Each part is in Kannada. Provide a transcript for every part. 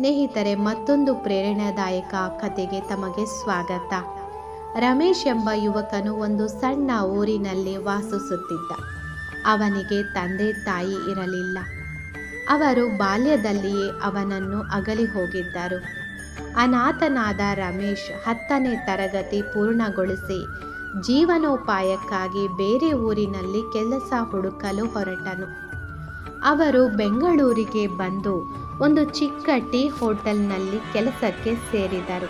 ಸ್ನೇಹಿತರೆ, ಮತ್ತೊಂದು ಪ್ರೇರಣಾದಾಯಕ ಕಥೆಗೆ ತಮಗೆ ಸ್ವಾಗತ. ರಮೇಶ್ ಎಂಬ ಯುವಕನು ಒಂದು ಸಣ್ಣ ಊರಿನಲ್ಲಿ ವಾಸಿಸುತ್ತಿದ್ದ. ಅವನಿಗೆ ತಂದೆ ತಾಯಿ ಇರಲಿಲ್ಲ. ಅವರು ಬಾಲ್ಯದಲ್ಲಿಯೇ ಅವನನ್ನು ಅಗಲಿ ಹೋಗಿದ್ದರು. ಅನಾಥನಾದ ರಮೇಶ್ ಹತ್ತನೇ ತರಗತಿ ಪೂರ್ಣಗೊಳಿಸಿ ಜೀವನೋಪಾಯಕ್ಕಾಗಿ ಬೇರೆ ಊರಿನಲ್ಲಿ ಕೆಲಸ ಹುಡುಕಲು ಹೊರಟನು. ಅವರು ಬೆಂಗಳೂರಿಗೆ ಬಂದು ಒಂದು ಚಿಕ್ಕ ಟೀ ಹೋಟೆಲ್ನಲ್ಲಿ ಕೆಲಸಕ್ಕೆ ಸೇರಿದರು.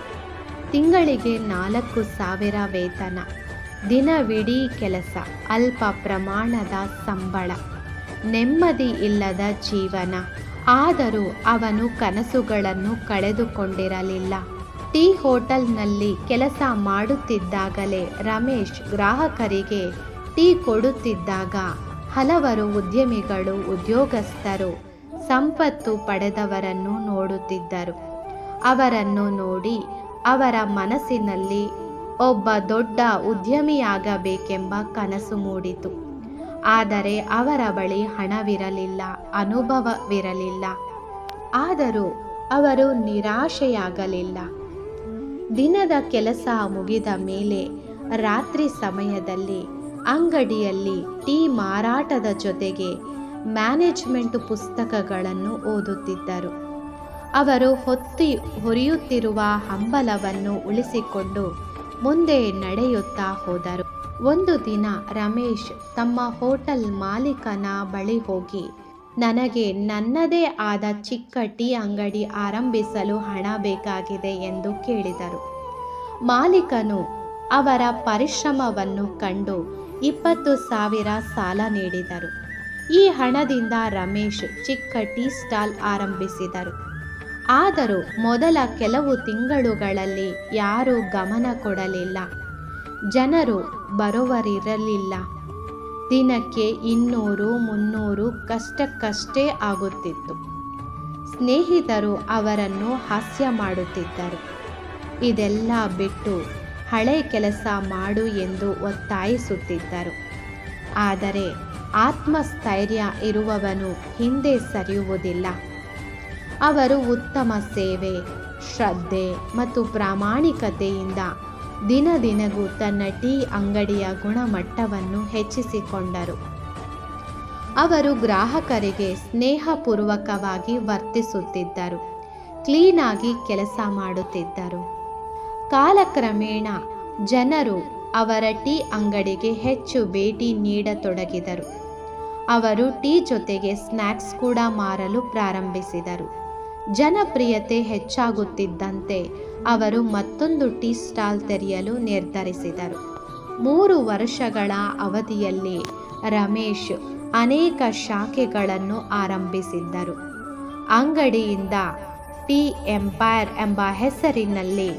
ತಿಂಗಳಿಗೆ ನಾಲ್ಕು ಸಾವಿರ ವೇತನ, ದಿನವಿಡೀ ಕೆಲಸ, ಅಲ್ಪ ಪ್ರಮಾಣದ ಸಂಬಳ, ನೆಮ್ಮದಿ ಇಲ್ಲದ ಜೀವನ. ಆದರೂ ಅವನು ಕನಸುಗಳನ್ನು ಕಳೆದುಕೊಂಡಿರಲಿಲ್ಲ. ಟೀ ಹೋಟೆಲ್ನಲ್ಲಿ ಕೆಲಸ ಮಾಡುತ್ತಿದ್ದಾಗಲೇ ರಮೇಶ್ ಗ್ರಾಹಕರಿಗೆ ಟೀ ಕೊಡುತ್ತಿದ್ದಾಗ ಹಲವರು ಉದ್ಯಮಿಗಳು, ಉದ್ಯೋಗಸ್ಥರು ಸಂಪತ್ತು ಪಡೆದವರನ್ನು ನೋಡುತ್ತಿದ್ದರು. ಅವರನ್ನು ನೋಡಿ ಅವರ ಮನಸ್ಸಿನಲ್ಲಿ ಒಬ್ಬ ದೊಡ್ಡ ಉದ್ಯಮಿಯಾಗಬೇಕೆಂಬ ಕನಸು ಮೂಡಿತು. ಆದರೆ ಅವರ ಬಳಿ ಹಣವಿರಲಿಲ್ಲ, ಅನುಭವವಿರಲಿಲ್ಲ. ಆದರೂ ಅವರು ನಿರಾಶೆಯಾಗಲಿಲ್ಲ. ದಿನದ ಕೆಲಸ ಮುಗಿದ ಮೇಲೆ ರಾತ್ರಿ ಸಮಯದಲ್ಲಿ ಅಂಗಡಿಯಲ್ಲಿ ಟೀ ಮಾರಾಟದ ಜೊತೆಗೆ ಮ್ಯಾನೇಜ್ಮೆಂಟ್ ಪುಸ್ತಕಗಳನ್ನು ಓದುತ್ತಿದ್ದರು. ಅವರು ಹೊತ್ತಿ ಹೊರಿಯುತ್ತಿರುವ ಹಂಬಲವನ್ನು ಉಳಿಸಿಕೊಂಡು ಮುಂದೆ ನಡೆಯುತ್ತಾ ಹೋದರು. ಒಂದು ದಿನ ರಮೇಶ್ ತಮ್ಮ ಹೋಟೆಲ್ ಮಾಲೀಕನ ಬಳಿ ಹೋಗಿ, ನನಗೆ ನನ್ನದೇ ಆದ ಚಿಕ್ಕ ಟೀ ಅಂಗಡಿ ಆರಂಭಿಸಲು ಹಣ ಬೇಕಾಗಿದೆ ಎಂದು ಕೇಳಿದರು. ಮಾಲೀಕನು ಅವರ ಪರಿಶ್ರಮವನ್ನು ಕಂಡು ಇಪ್ಪತ್ತು ಸಾವಿರ ಸಾಲ ನೀಡಿದರು. ಈ ಹಣದಿಂದ ರಮೇಶ್ ಚಿಕ್ಕ ಟೀ ಸ್ಟಾಲ್ ಆರಂಭಿಸಿದರು. ಆದರೂ ಮೊದಲ ಕೆಲವು ತಿಂಗಳುಗಳಲ್ಲಿ ಯಾರೂ ಗಮನ ಕೊಡಲಿಲ್ಲ. ಜನರು ಬರುವರಿರಲಿಲ್ಲ. ದಿನಕ್ಕೆ ಇನ್ನೂರು, ಮುನ್ನೂರು ಕಷ್ಟಕ್ಕಷ್ಟೇ ಆಗುತ್ತಿತ್ತು. ಸ್ನೇಹಿತರು ಅವರನ್ನು ಹಾಸ್ಯ ಮಾಡುತ್ತಿದ್ದರು. ಇದೆಲ್ಲ ಬಿಟ್ಟು ಹಳೆ ಕೆಲಸ ಮಾಡು ಎಂದು ಒತ್ತಾಯಿಸುತ್ತಿದ್ದರು. ಆದರೆ ಆತ್ಮಸ್ಥೈರ್ಯ ಇರುವವನು ಹಿಂದೆ ಸರಿಯುವುದಿಲ್ಲ. ಅವರು ಉತ್ತಮ ಸೇವೆ, ಶ್ರದ್ಧೆ ಮತ್ತು ಪ್ರಾಮಾಣಿಕತೆಯಿಂದ ದಿನ ದಿನಗೂ ತನ್ನ ಟೀ ಅಂಗಡಿಯ ಗುಣಮಟ್ಟವನ್ನು ಹೆಚ್ಚಿಸಿಕೊಂಡರು. ಅವರು ಗ್ರಾಹಕರಿಗೆ ಸ್ನೇಹಪೂರ್ವಕವಾಗಿ ವರ್ತಿಸುತ್ತಿದ್ದರು, ಕ್ಲೀನಾಗಿ ಕೆಲಸ ಮಾಡುತ್ತಿದ್ದರು. ಕಾಲಕ್ರಮೇಣ ಜನರು ಅವರ ಟೀ ಅಂಗಡಿಗೆ ಹೆಚ್ಚು ಭೇಟಿ ನೀಡತೊಡಗಿದರು. ಅವರು ಟೀ ಜೊತೆಗೆ ಸ್ನ್ಯಾಕ್ಸ್ ಕೂಡ ಮಾರಲು ಪ್ರಾರಂಭಿಸಿದರು. ಜನಪ್ರಿಯತೆ ಹೆಚ್ಚಾಗುತ್ತಿದ್ದಂತೆ ಅವರು ಮತ್ತೊಂದು ಟೀ ಸ್ಟಾಲ್ ತೆರೆಯಲು ನಿರ್ಧರಿಸಿದರು. ಮೂರು ವರ್ಷಗಳ ಅವಧಿಯಲ್ಲಿ ರಮೇಶ್ ಅನೇಕ ಶಾಖೆಗಳನ್ನು ಆರಂಭಿಸಿದ್ದರು. ಅಂಗಡಿಯಿಂದ ಟೀ ಎಂಪೈರ್ ಎಂಬ ಹೆಸರಿನಲ್ಲಿ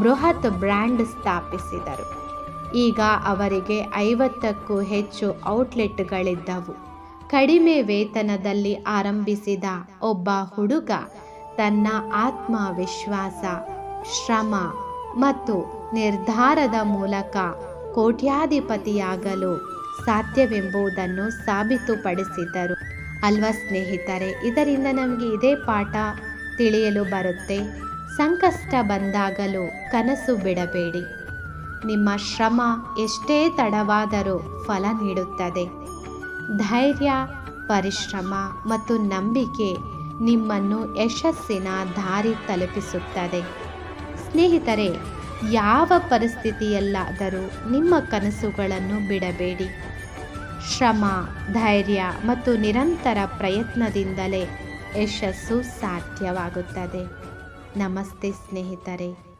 ಬೃಹತ್ ಬ್ರ್ಯಾಂಡ್ ಸ್ಥಾಪಿಸಿದರು. ಈಗ ಅವರಿಗೆ ಐವತ್ತಕ್ಕೂ ಹೆಚ್ಚು ಔಟ್ಲೆಟ್ಗಳಿದ್ದವು. ಕಡಿಮೆ ವೇತನದಲ್ಲಿ ಆರಂಭಿಸಿದ ಒಬ್ಬ ಹುಡುಗ ತನ್ನ ಆತ್ಮವಿಶ್ವಾಸ, ಶ್ರಮ ಮತ್ತು ನಿರ್ಧಾರದ ಮೂಲಕ ಕೋಟ್ಯಾಧಿಪತಿಯಾಗಲು ಸಾಧ್ಯವೆಂಬುದನ್ನು ಸಾಬೀತುಪಡಿಸಿದರು. ಅಲ್ವಾ ಸ್ನೇಹಿತರೆ, ಇದರಿಂದ ನಮಗೆ ಇದೇ ಪಾಠ ತಿಳಿಯಲು ಬರುತ್ತೆ. ಸಂಕಷ್ಟ ಬಂದಾಗಲೂ ಕನಸು ಬಿಡಬೇಡಿ. ನಿಮ್ಮ ಶ್ರಮ ಎಷ್ಟೇ ತಡವಾದರೂ ಫಲ ನೀಡುತ್ತದೆ. ಧೈರ್ಯ, ಪರಿಶ್ರಮ ಮತ್ತು ನಂಬಿಕೆ ನಿಮ್ಮನ್ನು ಯಶಸ್ಸಿನ ದಾರಿ ತಲುಪಿಸುತ್ತದೆ. ಸ್ನೇಹಿತರೆ, ಯಾವ ಪರಿಸ್ಥಿತಿಯಲ್ಲಾದರೂ ನಿಮ್ಮ ಕನಸುಗಳನ್ನು ಬಿಡಬೇಡಿ. ಶ್ರಮ, ಧೈರ್ಯ ಮತ್ತು ನಿರಂತರ ಪ್ರಯತ್ನದಿಂದಲೇ ಯಶಸ್ಸು ಸಾಧ್ಯವಾಗುತ್ತದೆ. ನಮಸ್ತೆ ಸ್ನೇಹಿತರೆ.